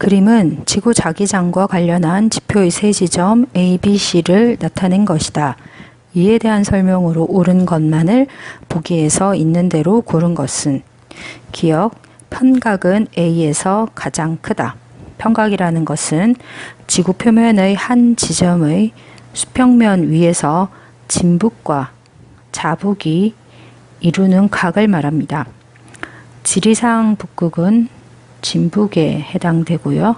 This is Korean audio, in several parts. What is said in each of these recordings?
그림은 지구 자기장과 관련한 지표의 세 지점 A, B, C를 나타낸 것이다. 이에 대한 설명으로 옳은 것만을 보기에서 있는 대로 고른 것은 기억, 편각은 A에서 가장 크다. 편각이라는 것은 지구 표면의 한 지점의 수평면 위에서 진북과 자북이 이루는 각을 말합니다. 지리상 북극은 진북에 해당되고요.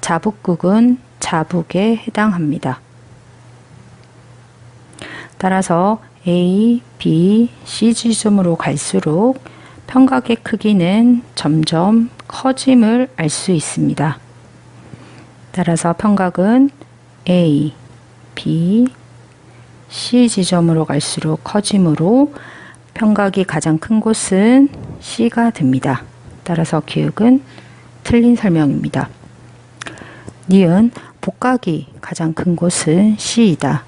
자북극은 자북에 해당합니다. 따라서 A, B, C 지점으로 갈수록 편각의 크기는 점점 커짐을 알 수 있습니다. 따라서 편각은 A, B, C 지점으로 갈수록 커짐으로 편각이 가장 큰 곳은 C가 됩니다. 따라서 기억은 틀린 설명입니다. 니은 복각이 가장 큰 곳은 C이다.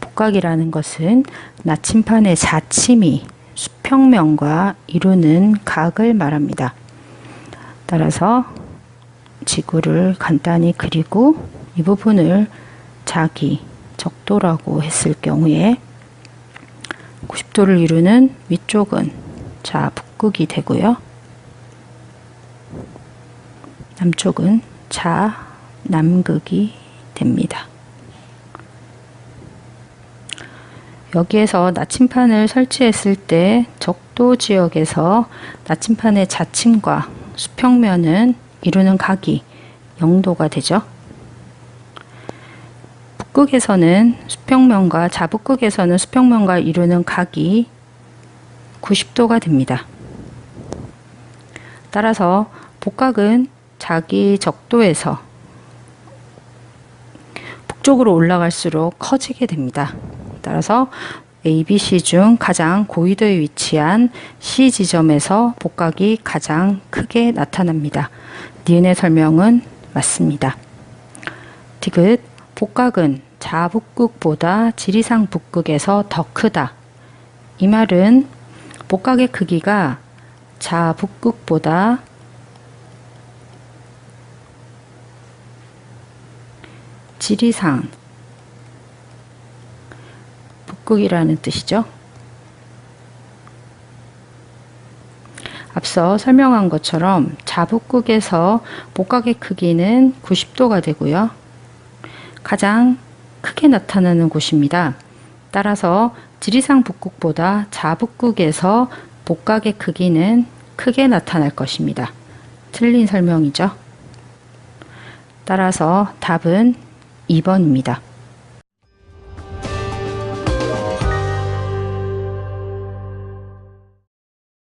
복각이라는 것은 나침판의 자침이 수평면과 이루는 각을 말합니다. 따라서 지구를 간단히 그리고 이 부분을 자기 적도라고 했을 경우에 90도를 이루는 위쪽은 자 북극이 되고요. 남쪽은 자 남극이 됩니다. 여기에서 나침판을 설치했을 때 적도 지역에서 나침판의 자침과 수평면은 이루는 각이 0도가 되죠. 북극에서는 수평면과 자북극에서는 수평면과 이루는 각이 90도가 됩니다. 따라서 복각은 자기 적도에서 북쪽으로 올라갈수록 커지게 됩니다. 따라서 ABC 중 가장 고위도에 위치한 C 지점에서 복각이 가장 크게 나타납니다. 니은의 설명은 맞습니다. 디귿 복각은 자북극보다 지리상 북극에서 더 크다. 이 말은 복각의 크기가 자북극보다 지리상 북극이라는 뜻이죠. 앞서 설명한 것처럼 자북극에서 복각의 크기는 90도가 되고요. 가장 크게 나타나는 곳입니다. 따라서 지리상 북극보다 자북극에서 복각의 크기는 크게 나타날 것입니다. 틀린 설명이죠. 따라서 답은 2번입니다.